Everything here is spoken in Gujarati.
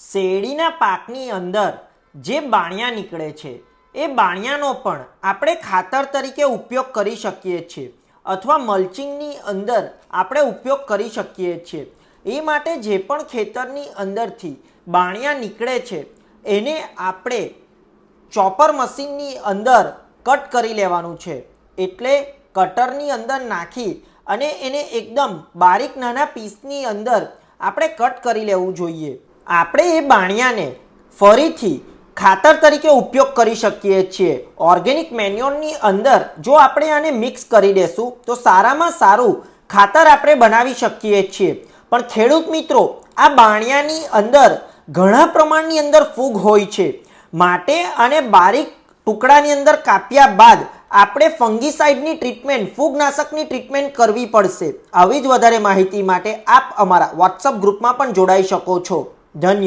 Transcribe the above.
શેરડીના પાકની અંદર જે બાણિયા નીકળે છે, એ બાણિયાનો પણ આપણે ખાતર તરીકે ઉપયોગ કરી શકીએ છીએ અથવા મલ્ચિંગની અંદર આપણે ઉપયોગ કરી શકીએ છીએ. એ માટે જે પણ ખેતરની અંદરથી બાણિયા નીકળે છે, એને આપણે ચોપર મશીનની અંદર કટ કરી લેવાનું છે. એટલે કટરની અંદર નાખી અને એને એકદમ બારીક નાના પીસની અંદર આપણે કટ કરી લેવું જોઈએ. આપણે એ બાણિયાને ફરીથી ખાતર તરીકે ઉપયોગ કરી શકીએ છીએ. ઓર્ગેનિક મેન્યોરની અંદર જો આપણે આને મિક્સ કરી દેશું, તો સારામાં સારું ખાતર આપણે બનાવી શકીએ છીએ. પણ ખેડૂત મિત્રો, આ બાણિયાની અંદર ઘણા પ્રમાણની અંદર ફૂગ હોય છે. માટે આને બારીક ટુકડાની અંદર કાપ્યા બાદ આપણે ફંગીસાઇડની ટ્રીટમેન્ટ, ફૂગનાશકની ટ્રીટમેન્ટ કરવી પડશે. આવી જ વધારે માહિતી માટે આપ અમારા વોટ્સઅપ ગ્રુપમાં પણ જોડાઈ શકો છો. ધન્યવાદ